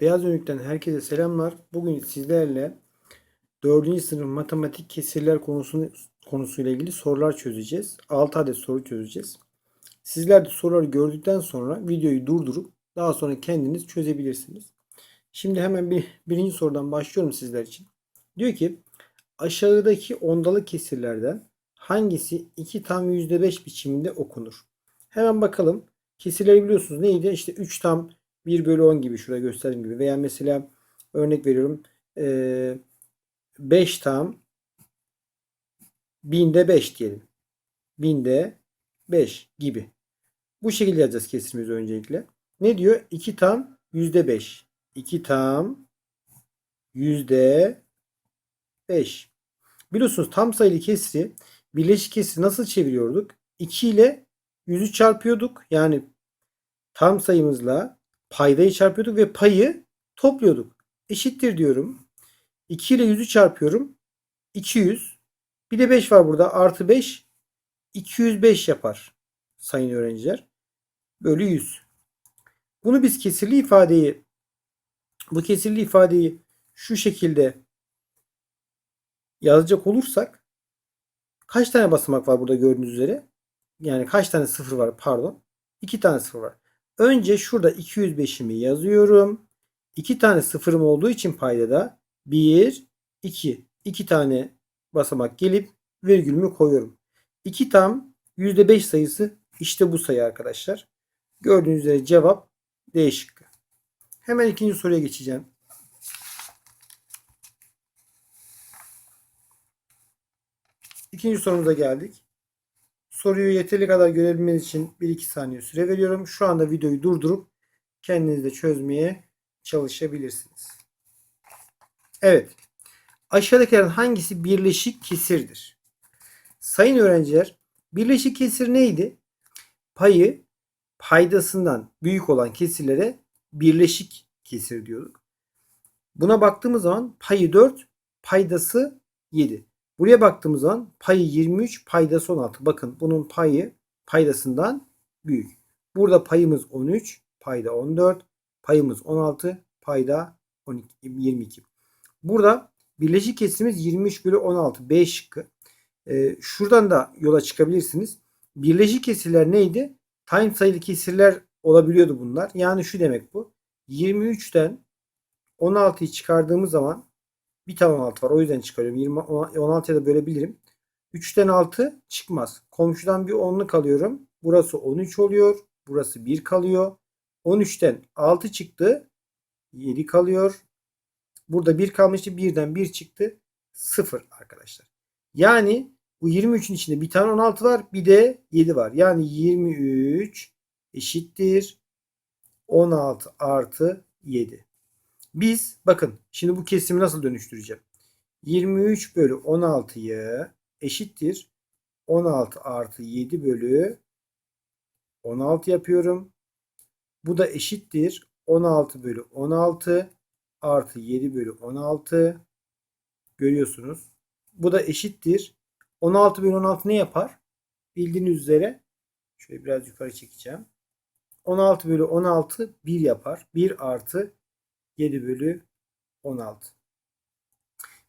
Beyaz Önlük'ten herkese selamlar. Bugün sizlerle 4. sınıf matematik kesirler konusunu konusuyla ilgili sorular çözeceğiz. 6 adet soru çözeceğiz. Sizler de soruları gördükten sonra videoyu durdurup daha sonra kendiniz çözebilirsiniz. Şimdi hemen bir birinci sorudan başlıyorum sizler için. Diyor ki aşağıdaki ondalı kesirlerden hangisi 2 tam %5 biçiminde okunur? Hemen bakalım. Kesirleri biliyorsunuz neydi? İşte 3 tam 1 bölü 10 gibi şurada gösterdiğim gibi. Veya mesela örnek veriyorum. 5 tam binde 5 diyelim. Binde 5 gibi. Bu şekilde yazacağız kesirimizi öncelikle. Ne diyor? 2 tam yüzde 5. 2 tam yüzde 5. Biliyorsunuz tam sayılı kesri birleşik kesri nasıl çeviriyorduk? 2 ile 100'ü çarpıyorduk. Yani tam sayımızla paydayı çarpıyorduk ve payı topluyorduk. Eşittir diyorum. 2 ile 100'ü çarpıyorum. 200. Bir de 5 var burada. Artı 5. 205 yapar. Sayın öğrenciler. Bölü 100. Bunu biz kesirli ifadeyi bu kesirli ifadeyi şu şekilde yazacak olursak kaç tane basamak var burada gördüğünüz üzere? Yani kaç tane sıfır var pardon. 2 tane sıfır var. Önce şurada 205'imi yazıyorum. 2 tane sıfırım olduğu için paydada 1, 2. 2 tane basamak gelip virgülümü koyuyorum. 2 tam %5 sayısı işte bu sayı arkadaşlar. Gördüğünüz üzere cevap D şıkkı. Hemen ikinci soruya geçeceğim. İkinci sorumuza geldik. Soruyu yeterli kadar görebilmeniz için 1-2 saniye süre veriyorum. Şu anda videoyu durdurup kendiniz de çözmeye çalışabilirsiniz. Evet. Aşağıdakilerden hangisi birleşik kesirdir? Sayın öğrenciler, birleşik kesir neydi? Payı paydasından büyük olan kesirlere birleşik kesir diyorduk. Buna baktığımız zaman payı 4, paydası 7. Buraya baktığımız zaman payı 23, paydası 16. Bakın bunun payı paydasından büyük. Burada payımız 13, payda 14, payımız 16, payda 12, 22. Burada birleşik kesirimiz 23 bölü 16. B şıkkı. Ee, şuradan da yola çıkabilirsiniz. Birleşik kesirler neydi? Time sayılı kesirler olabiliyordu bunlar. Yani şu demek bu. 23'ten 16'yı çıkardığımız zaman bir tane 16 var. O yüzden çıkarıyorum. 20, 16'ya da bölebilirim. 3'ten 6 çıkmaz. Komşudan bir 10'luk alıyorum. Burası 13 oluyor. Burası 1 kalıyor. 13'ten 6 çıktı. 7 kalıyor. Burada 1 kalmıştı. 1'den 1 çıktı. 0 arkadaşlar. Yani bu 23'ün içinde bir tane 16 var. Bir de 7 var. Yani 23 eşittir 16 artı 7. Biz bakın şimdi bu kesimi nasıl dönüştüreceğim? 23 bölü 16'yı eşittir 16 artı 7 bölü 16 yapıyorum. Bu da eşittir 16 bölü 16 artı 7 bölü 16 görüyorsunuz. Bu da eşittir 16 bölü 16 ne yapar? Bildiğiniz üzere şöyle biraz yukarı çekeceğim. 16 bölü 16 1 yapar. 1 artı 7 bölü 16.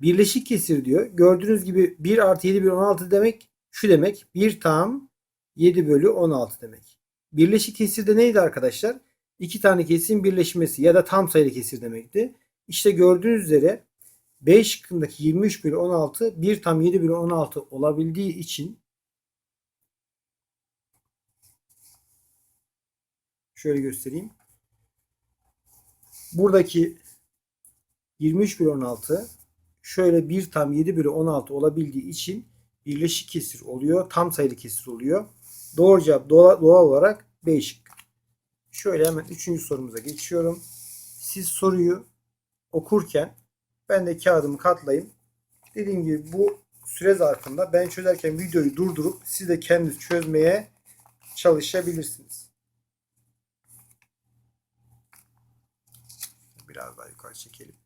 Birleşik kesir diyor. Gördüğünüz gibi 1 artı 7 bölü 16 demek şu demek. 1 tam 7 bölü 16 demek. Birleşik kesir de neydi arkadaşlar? İki tane kesirin birleşmesi ya da tam sayılı kesir demekti. İşte gördüğünüz üzere B şıkkındaki 23 bölü 16 1 tam 7 bölü 16 olabildiği için şöyle göstereyim. Buradaki 23 bölü 16 şöyle 1 tam 7 bölü 16 olabildiği için birleşik kesir oluyor. Tam sayılı kesir oluyor. Doğru cevap doğal, doğal olarak B şıkkı. Şöyle hemen 3. sorumuza geçiyorum. Siz soruyu okurken ben de kağıdımı katlayayım. Dediğim gibi bu süre zarfında ben çözerken videoyu durdurup siz de kendiniz çözmeye çalışabilirsiniz. Biraz daha yukarı çekelim.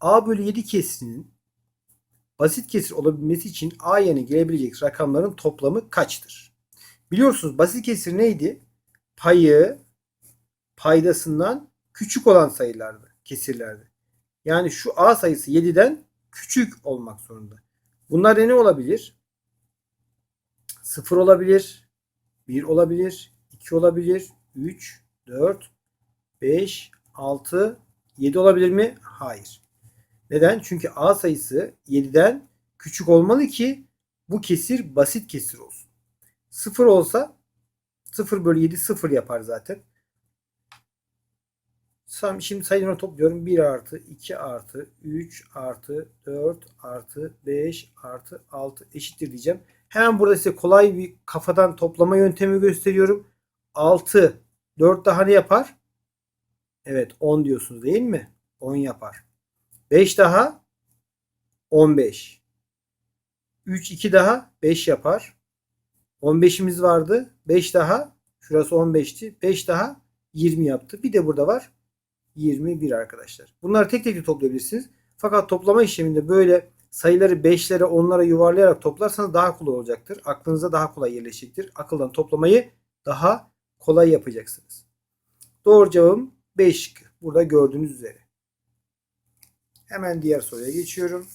A bölü 7 kesirinin basit kesir olabilmesi için A yerine gelebilecek rakamların toplamı kaçtır? Biliyorsunuz basit kesir neydi? Payı paydasından küçük olan sayılardı, kesirlerdi. Yani şu A sayısı 7'den küçük olmak zorunda. Bunlar ne olabilir? 0 olabilir, 1 olabilir, 2 olabilir, 3, 4, 5, 6, 7 olabilir mi? Hayır. Neden? Çünkü A sayısı 7'den küçük olmalı ki bu kesir basit kesir olsun. 0 olsa 0 bölü 7 0 yapar zaten. Şimdi sayıları topluyorum. 1 artı 2 artı 3 artı 4 artı 5 artı 6 eşittir diyeceğim. Hemen burada size kolay bir kafadan toplama yöntemi gösteriyorum. 6 4 daha ne yapar? Evet 10 diyorsunuz değil mi? 10 yapar. 5 daha 15. 3 2 daha 5 yapar. 15'imiz vardı. 5 daha şurası 15'ti. 5 daha 20 yaptı. Bir de burada var 21 arkadaşlar. Bunları tek tek de toplayabilirsiniz. Fakat toplama işleminde böyle sayıları 5'lere 10'lara yuvarlayarak toplarsanız daha kolay olacaktır. Aklınıza daha kolay yerleşecektir. Akıldan toplamayı daha kolay yapacaksınız. Doğru cevabım 5 şıkkı. Burada gördüğünüz üzere. Hemen diğer soruya geçiyorum.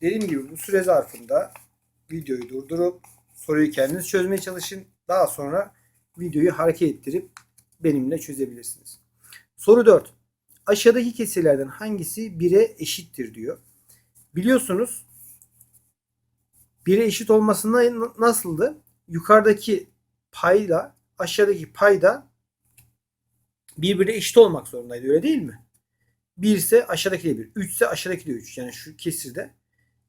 Dediğim gibi bu süre zarfında videoyu durdurup soruyu kendiniz çözmeye çalışın. Daha sonra videoyu hareket ettirip benimle çözebilirsiniz. Soru 4. Aşağıdaki kesirlerden hangisi 1'e eşittir diyor. Biliyorsunuz 1'e eşit olması na- nasıldı? Yukarıdaki payla aşağıdaki payda birbirine eşit olmak zorundaydı öyle değil mi? 1 ise aşağıdaki de 1. 3 ise aşağıdaki de 3. Yani şu kesirde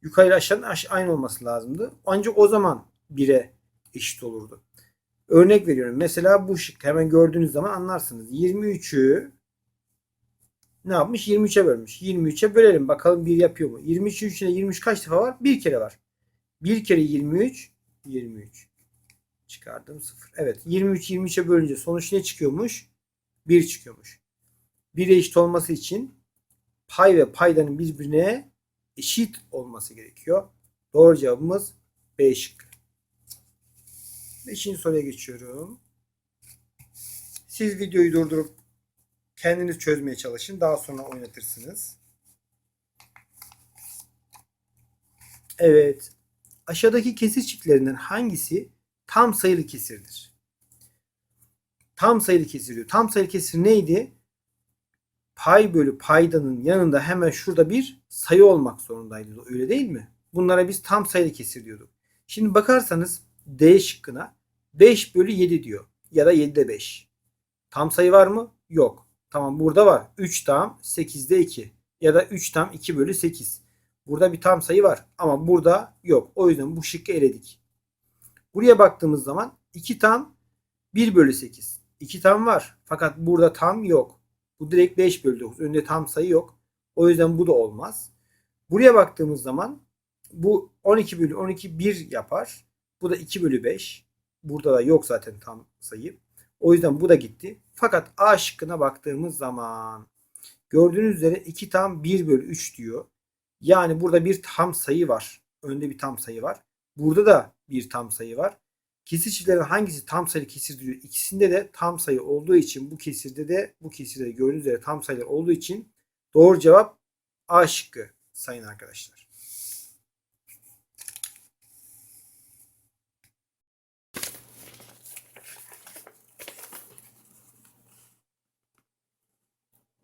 yukarıyla aşağının aş- aynı olması lazımdı. Ancak o zaman 1'e eşit olurdu. Örnek veriyorum. Mesela bu şık hemen gördüğünüz zaman anlarsınız. 23'ü ne yapmış? 23'e bölmüş. 23'e bölelim. Bakalım 1 yapıyor mu? 23'ün içinde 23 kaç defa var? Bir kere var. 1 kere 23 23. Çıkardım 0. Evet 23 23'e bölünce sonuç ne çıkıyormuş? 1 çıkıyormuş. 1'e eşit olması için pay ve paydanın birbirine eşit olması gerekiyor. Doğru cevabımız B şıkkı. Beşinci soruya geçiyorum. Siz videoyu durdurup kendiniz çözmeye çalışın. Daha sonra oynatırsınız. Evet. Aşağıdaki kesir çiftlerinden hangisi tam sayılı kesirdir? Tam sayılı kesir diyor. Tam sayılı kesir neydi? Pay bölü paydanın yanında hemen şurada bir sayı olmak zorundaydı. Öyle değil mi? Bunlara biz tam sayılı kesir diyorduk. Şimdi bakarsanız D şıkkına 5 bölü 7 diyor. Ya da 7'de 5. Tam sayı var mı? Yok. Tamam burada var. 3 tam 8'de 2. Ya da 3 tam 2 bölü 8. Burada bir tam sayı var. Ama burada yok. O yüzden bu şıkkı eledik. Buraya baktığımız zaman 2 tam 1 bölü 8. 2 tam var. Fakat burada tam yok. Bu direkt 5 bölü 9. Önünde tam sayı yok. O yüzden bu da olmaz. Buraya baktığımız zaman bu 12 bölü 12 1 yapar. Bu da 2 bölü 5. Burada da yok zaten tam sayı. O yüzden bu da gitti. Fakat A şıkkına baktığımız zaman gördüğünüz üzere 2 tam 1 bölü 3 diyor. Yani burada bir tam sayı var. Önde bir tam sayı var. Burada da bir tam sayı var. Kesir çiftlerin hangisi tam sayılı kesir diyor. İkisinde de tam sayı olduğu için bu kesirde de bu kesirde de gördüğünüz üzere tam sayılar olduğu için doğru cevap A şıkkı sayın arkadaşlar.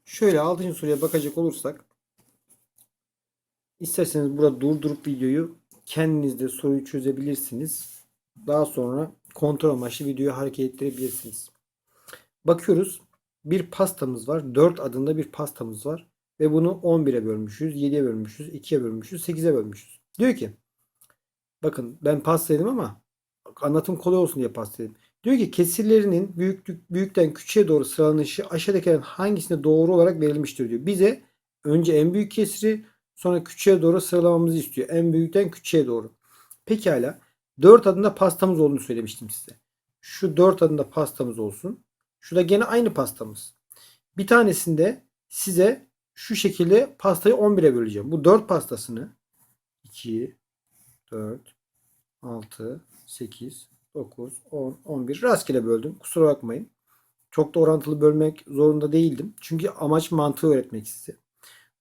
Şöyle 6. soruya bakacak olursak isterseniz burada durdurup videoyu kendiniz de soruyu çözebilirsiniz. Daha sonra kontrol amaçlı videoyu hareket ettirebilirsiniz. Bakıyoruz. Bir pastamız var. 4 adında bir pastamız var. Ve bunu 11'e bölmüşüz, 7'ye bölmüşüz, 2'ye bölmüşüz, 8'e bölmüşüz. Diyor ki bakın ben pasta dedim ama anlatım kolay olsun diye pasta dedim. Diyor ki kesirlerinin büyüklük, büyükten küçüğe doğru sıralanışı aşağıdakilerin hangisine doğru olarak verilmiştir diyor. Bize önce en büyük kesiri sonra küçüğe doğru sıralamamızı istiyor. En büyükten küçüğe doğru. Pekala. 4 adında pastamız olduğunu söylemiştim size. Şu 4 adında pastamız olsun. Şurada gene aynı pastamız. Bir tanesinde size şu şekilde pastayı 11'e böleceğim. Bu 4 pastasını 2, 4, 6, 8, 9, 10, 11. Rastgele böldüm. Kusura bakmayın. Çok da orantılı bölmek zorunda değildim. Çünkü amaç mantığı öğretmek size.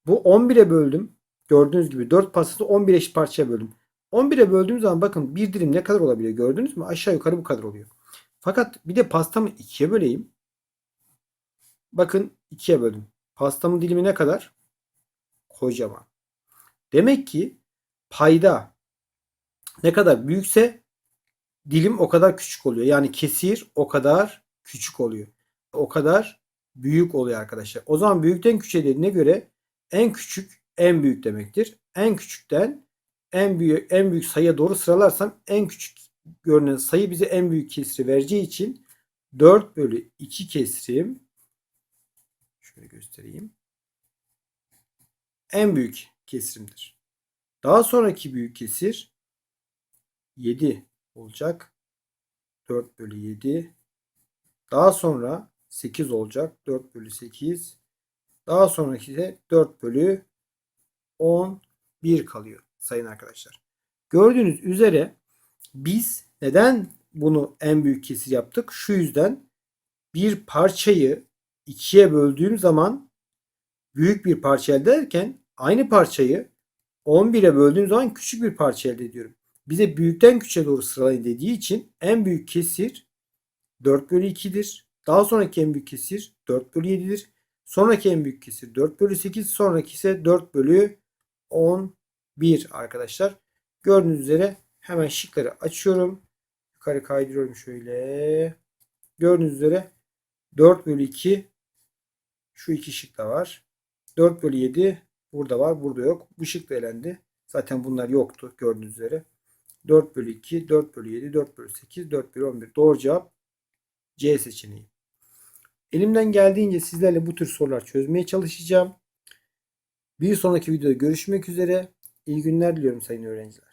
Bu 11'e böldüm. Gördüğünüz gibi 4 pastası 11 eşit parçaya böldüm. 11'e böldüğüm zaman bakın bir dilim ne kadar olabiliyor gördünüz mü? Aşağı yukarı bu kadar oluyor. Fakat bir de pastamı 2'ye böleyim. Bakın 2'ye böldüm. Pastamın dilimi ne kadar? Kocaman. Demek ki payda ne kadar büyükse dilim o kadar küçük oluyor. Yani kesir o kadar küçük oluyor. O kadar büyük oluyor arkadaşlar. O zaman büyükten küçüğe dediğine göre en küçük en büyük demektir. En küçükten en büyük en büyük sayıya doğru sıralarsam en küçük görünen sayı bize en büyük kesri vereceği için 4 bölü 2 kesrim şöyle göstereyim. En büyük kesrimdir. Daha sonraki büyük kesir 7 olacak. 4 bölü 7. Daha sonra 8 olacak. 4 bölü 8. Daha sonraki de 4 bölü 11 kalıyor sayın arkadaşlar. Gördüğünüz üzere biz neden bunu en büyük kesir yaptık? Şu yüzden bir parçayı ikiye böldüğüm zaman büyük bir parça elde ederken aynı parçayı 11'e böldüğüm zaman küçük bir parça elde ediyorum. Bize büyükten küçüğe doğru sıralayın dediği için en büyük kesir 4 bölü 2'dir. Daha sonraki en büyük kesir 4 bölü 7'dir. Sonraki en büyük kesir 4 bölü 8. Sonraki ise 4 bölü 11 arkadaşlar. Gördüğünüz üzere hemen şıkları açıyorum. Yukarı kaydırıyorum şöyle. Gördüğünüz üzere 4 bölü 2 şu iki şık da var. 4 bölü 7 burada var. Burada yok. Bu şık da elendi. Zaten bunlar yoktu gördüğünüz üzere. 4 bölü 2, 4 bölü 7, 4 bölü 8, 4 bölü 11. Doğru cevap C seçeneği. Elimden geldiğince sizlerle bu tür sorular çözmeye çalışacağım. Bir sonraki videoda görüşmek üzere. İyi günler diliyorum sayın öğrenciler.